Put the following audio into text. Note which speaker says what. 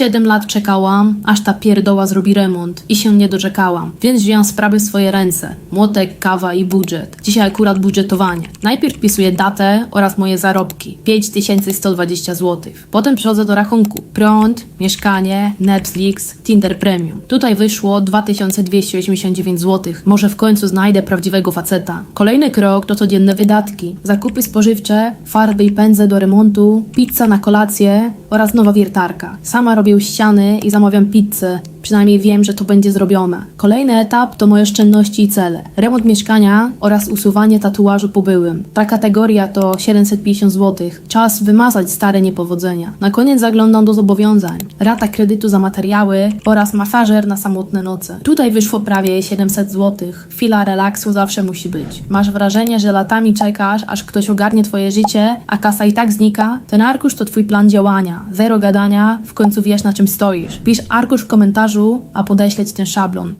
Speaker 1: 7 lat czekałam, aż ta pierdoła zrobi remont i się nie doczekałam, więc wziąłem sprawy w swoje ręce. Młotek, kawa i budżet. Dzisiaj akurat budżetowanie. Najpierw wpisuję datę oraz moje zarobki. 5120 zł. Potem przechodzę do rachunku. Prąd, mieszkanie, Netflix, Tinder Premium. Tutaj wyszło 2289 zł. Może w końcu znajdę prawdziwego faceta. Kolejny krok to codzienne wydatki. Zakupy spożywcze, farby i pędze do remontu, pizza na kolację oraz nowa wiertarka. Sama robię ściany i zamawiam pizzę. Przynajmniej wiem, że to będzie zrobione. Kolejny etap to moje oszczędności i cele. Remont mieszkania oraz usuwanie tatuażu po byłym. Ta kategoria to 750 zł. Czas wymazać stare niepowodzenia. Na koniec zaglądam do zobowiązań. Rata kredytu za materiały oraz masażer na samotne noce. Tutaj wyszło prawie 700 zł. Chwila relaksu zawsze musi być. Masz wrażenie, że latami czekasz, aż ktoś ogarnie twoje życie, a kasa i tak znika? Ten arkusz to twój plan działania. Zero gadania, w końcu wiesz na czym stoisz. Pisz arkusz w komentarzu, a podeśleć ten szablon.